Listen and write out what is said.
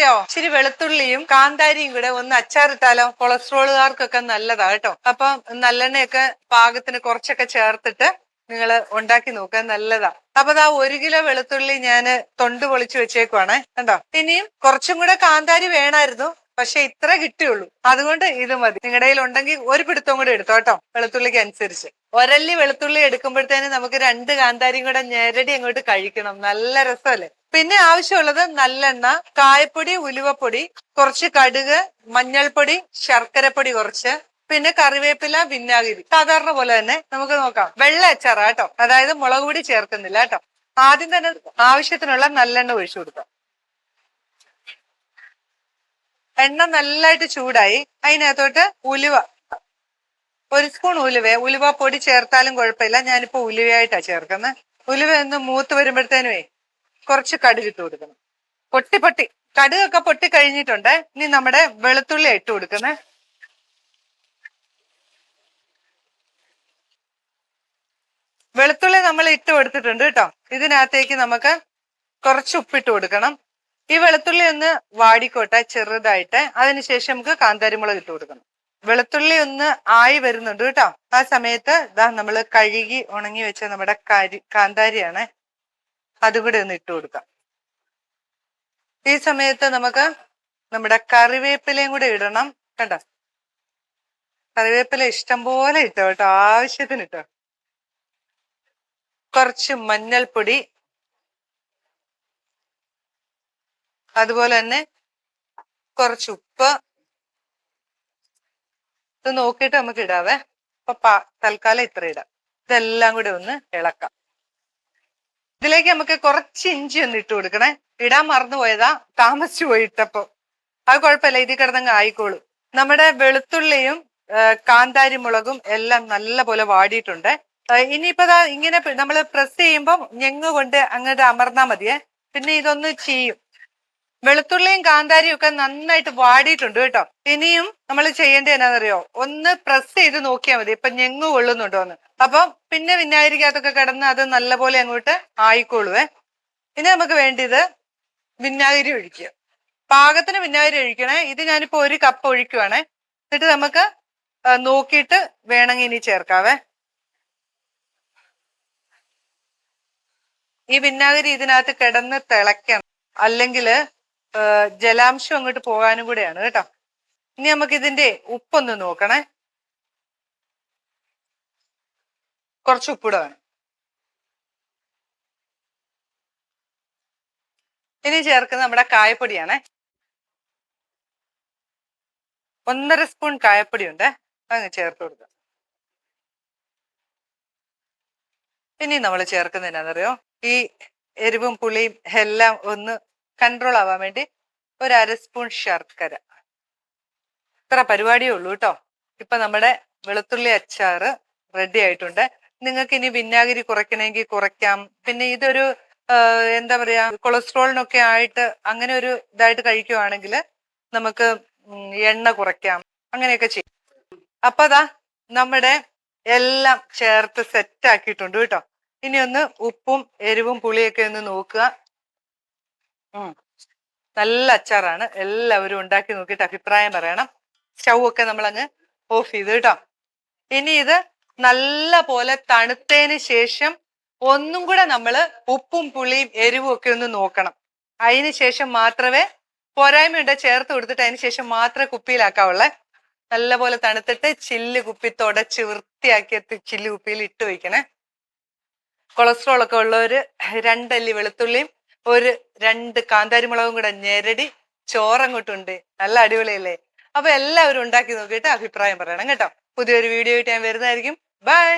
എന്താണെന്നറിയോ ഇച്ചിരി വെളുത്തുള്ളിയും കാന്താരിയും കൂടെ ഒന്ന് അച്ചാറിട്ടാലോ കൊളസ്ട്രോളുകാർക്കൊക്കെ നല്ലതാ കേട്ടോ. അപ്പൊ നല്ലെണ്ണയൊക്കെ പാകത്തിന് കുറച്ചൊക്കെ ചേർത്തിട്ട് നിങ്ങൾ ഉണ്ടാക്കി നോക്കാൻ നല്ലതാ. അപ്പൊ ആ ഒരു കിലോ വെളുത്തുള്ളി ഞാൻ തൊണ്ട് പൊളിച്ചു വെച്ചേക്കുവാണേ കണ്ടോ? ഇനിയും കുറച്ചും കൂടെ കാന്താരി വേണമായിരുന്നു പക്ഷെ ഇത്ര കിട്ടിയുള്ളൂ. അതുകൊണ്ട് ഇത് മതി. നിങ്ങളുടെ കയ്യിൽ ഉണ്ടെങ്കിൽ ഒരു പിടുത്തം കൂടെ എടുത്തോ കേട്ടോ വെളുത്തുള്ളിക്ക് അനുസരിച്ച്. ഒരല്ലി വെളുത്തുള്ളി എടുക്കുമ്പോഴത്തേന് നമുക്ക് രണ്ട് കാന്താരിയും കൂടെ ഞെരടി അങ്ങോട്ട് കഴിക്കണം. നല്ല രസമല്ലേ? പിന്നെ ആവശ്യമുള്ളത് നല്ലെണ്ണ കായപ്പൊടി ഉലുവപ്പൊടി കുറച്ച് കടുക് മഞ്ഞൾപ്പൊടി ശർക്കരപ്പൊടി കുറച്ച് പിന്നെ കറിവേപ്പില വിന്നാഗിരി സാധാരണ പോലെ തന്നെ നമുക്ക് നോക്കാം. വെള്ള അച്ചാറാ കേട്ടോ. അതായത് മുളക് പൊടി ചേർക്കുന്നില്ല കേട്ടോ. ആദ്യം തന്നെ ആവശ്യത്തിനുള്ള നല്ലെണ്ണ ഒഴിച്ചു കൊടുക്കാം. എണ്ണ നല്ലതായിട്ട് ചൂടായി. അതിനകത്തോട്ട് ഉലുവ. ഒരു സ്പൂൺ ഉലുവ. ഉലുവ പൊടി ചേർത്താലും കുഴപ്പമില്ല. ഞാനിപ്പോ ഉലുവയായിട്ടാ ചേർക്കുന്നത് ഉലുവ ഒന്ന് മൂത്ത് വരുമ്പോഴത്തേനുവേ കുറച്ച് കടുക് ഇട്ട് കൊടുക്കണം. പൊട്ടി പൊട്ടി. കടുകൊക്കെ പൊട്ടി കഴിഞ്ഞിട്ടുണ്ട്. ഇനി നമ്മുടെ വെളുത്തുള്ളി ഇട്ട് കൊടുക്കുന്നേ. വെളുത്തുള്ളി നമ്മൾ ഇട്ട് കൊടുത്തിട്ടുണ്ട് കേട്ടോ. ഇതിനകത്തേക്ക് നമുക്ക് കുറച്ച് ഉപ്പിട്ട് കൊടുക്കണം. ഈ വെളുത്തുള്ളി ഒന്ന് വാടിക്കോട്ടെ ചെറുതായിട്ട്. അതിനുശേഷം നമുക്ക് കാന്താരിമുളക് ഇട്ട് കൊടുക്കണം. വെളുത്തുള്ളി ഒന്ന് ആയി വരുന്നുണ്ട് കേട്ടോ. ആ സമയത്ത് ഇതാ നമ്മൾ കഴുകി ഉണങ്ങി വെച്ച നമ്മുടെ കരി കാന്താരിയാണ്. അതും കൂടെ ഒന്ന് ഇട്ട് കൊടുക്കാം. ഈ സമയത്ത് നമുക്ക് നമ്മുടെ കറിവേപ്പിലയും കൂടെ ഇടണം. കണ്ടോ? കറിവേപ്പില ഇഷ്ടം പോലെ ഇട്ടോ കേട്ടോ ആവശ്യത്തിന് ഇട്ടോ. കുറച്ച് മഞ്ഞൾപ്പൊടി. അതുപോലെ തന്നെ കുറച്ച് ഉപ്പ്. ഇത് നോക്കിയിട്ട് നമുക്ക് ഇടാവേ. അപ്പൊ തൽക്കാലം ഇത്ര ഇടാം. ഇതെല്ലാം കൂടെ ഒന്ന് ഇളക്കാം. ഇതിലേക്ക് നമുക്ക് കുറച്ച് ഇഞ്ചി ഒന്ന് ഇട്ട് കൊടുക്കണേ. ഇടാൻ മറന്നു പോയതാ താമസിച്ചു പോയിട്ടപ്പോ. അത് കുഴപ്പമില്ല ഇതിൽ കിടന്നങ്ങ് ആയിക്കോളൂ. നമ്മുടെ വെളുത്തുള്ളിയും കാന്താരി മുളകും എല്ലാം നല്ല പോലെ വാടിയിട്ടുണ്ട് ഇനിയിപ്പോ ഇങ്ങനെ നമ്മൾ പ്രസ് ചെയ്യുമ്പോൾ ഞെങ്ങ് കൊണ്ട് അങ്ങോട്ട് അമർന്നാ മതിയേ. പിന്നെ ഇതൊന്ന് ചെയ്യും വെളുത്തുള്ളിയും കാന്താരിയും ഒക്കെ നന്നായിട്ട് വാടിയിട്ടുണ്ട് കേട്ടോ. ഇനിയും നമ്മൾ ചെയ്യേണ്ടത് എന്നാന്നറിയോ? ഒന്ന് പ്രസ് ചെയ്ത് നോക്കിയാൽ മതി. ഇപ്പൊ ഞെങ്ങ് കൊള്ളുന്നുണ്ടോ എന്ന് അപ്പൊ പിന്നെ വിനാഗിരിക്കകത്തൊക്കെ കിടന്ന് അത് നല്ലപോലെ അങ്ങോട്ട് ആയിക്കോളുവേ ഇനി നമുക്ക് വേണ്ടിയത് വിനാഗിരി ഒഴിക്കുക. പാകത്തിന് വിനാഗിരി ഒഴിക്കണേ. ഇത് ഞാനിപ്പോ ഒരു കപ്പ് ഒഴിക്കുവാണേ. എന്നിട്ട് നമുക്ക് നോക്കിയിട്ട് വേണമെങ്കിൽ ഇനി ചേർക്കാവേ ഈ വിനാഗിരി ഇതിനകത്ത് കിടന്ന് തിളയ്ക്കണം. അല്ലെങ്കിൽ ജലാംശം അങ്ങോട്ട് പോകാനും കൂടെയാണ് കേട്ടോ. ഇനി നമുക്ക് ഇതിന്റെ ഉപ്പൊന്ന് നോക്കണേ. കുറച്ച് ഉപ്പിട വേണം ഇനി ചേർക്കുന്നത് നമ്മുടെ കായപ്പൊടിയാണേ. ഒന്നര സ്പൂൺ കായപ്പൊടി ഉണ്ട് അങ്ങ് ചേർത്ത് കൊടുക്കുക. ഇനി നമ്മൾ ചേർക്കുന്നതിനാണെന്നറിയോ ഈ എരിവും പുളിയും എല്ലാം ഒന്ന് കൺട്രോൾ ആവാൻ വേണ്ടി ഒരു അര സ്പൂൺ ശർക്കര. ഇത്ര പരിപാടിയേ ഉള്ളൂ കേട്ടോ. ഇപ്പൊ നമ്മുടെ വെളുത്തുള്ളി അച്ചാർ റെഡി ആയിട്ടുണ്ട്. നിങ്ങൾക്ക് ഇനി വിന്നാഗിരി കുറയ്ക്കണമെങ്കിൽ കുറയ്ക്കാം. പിന്നെ ഇതൊരു എന്താ പറയാ കൊളസ്ട്രോളിനൊക്കെ ആയിട്ട് അങ്ങനെ ഒരു ഇതായിട്ട് കഴിക്കുവാണെങ്കിൽ നമുക്ക് എണ്ണ കുറയ്ക്കാം. അങ്ങനെയൊക്കെ ചെയ്യും അപ്പൊ അതാ നമ്മുടെ എല്ലാം ചേർത്ത് സെറ്റ് ആക്കിയിട്ടുണ്ട് കേട്ടോ. ഇനി ഒന്ന് ഉപ്പും എരിവും പുളിയൊക്കെ ഒന്ന് നോക്കുക. നല്ല അച്ചാറാണ്. എല്ലാവരും ഉണ്ടാക്കി നോക്കിയിട്ട് അഭിപ്രായം പറയണം. സ്റ്റൗ ഒക്കെ നമ്മൾ അങ്ങ് ഓഫ് ചെയ്ത് കേട്ടോ. ഇനി ഇത് നല്ല പോലെ തണുത്തതിന് ശേഷം ഒന്നും കൂടെ നമ്മൾ ഉപ്പും പുളിയും എരിവും ഒക്കെ ഒന്ന് നോക്കണം. അതിന് ശേഷം മാത്രമേ പോരായ്മ പോരായ്മയുണ്ട് ചേർത്ത് കൊടുത്തിട്ട് അതിന് ശേഷം മാത്രമേ കുപ്പിയിലാക്കാവുള്ളേ. നല്ല പോലെ തണുത്തിട്ട് ചില്ല് കുപ്പി തുടച്ച് വൃത്തിയാക്കി ചില്ല് കുപ്പിയിൽ ഇട്ട് വയ്ക്കണേ കൊളസ്ട്രോൾ ഒക്കെ ഉള്ളവർ രണ്ടല്ലി വെളുത്തുള്ളിയും ഒരു രണ്ട് കാന്താരിമുളകും കൂടെ ഞെരടി ചോറങ്ങോട്ടുണ്ട്. നല്ല അടിപൊളിയല്ലേ? അപ്പൊ എല്ലാവരും ഉണ്ടാക്കി നോക്കിയിട്ട് അഭിപ്രായം പറയണം കേട്ടോ. പുതിയൊരു വീഡിയോ ആയിട്ട് ഞാൻ വരുന്നതായിരിക്കും. ബൈ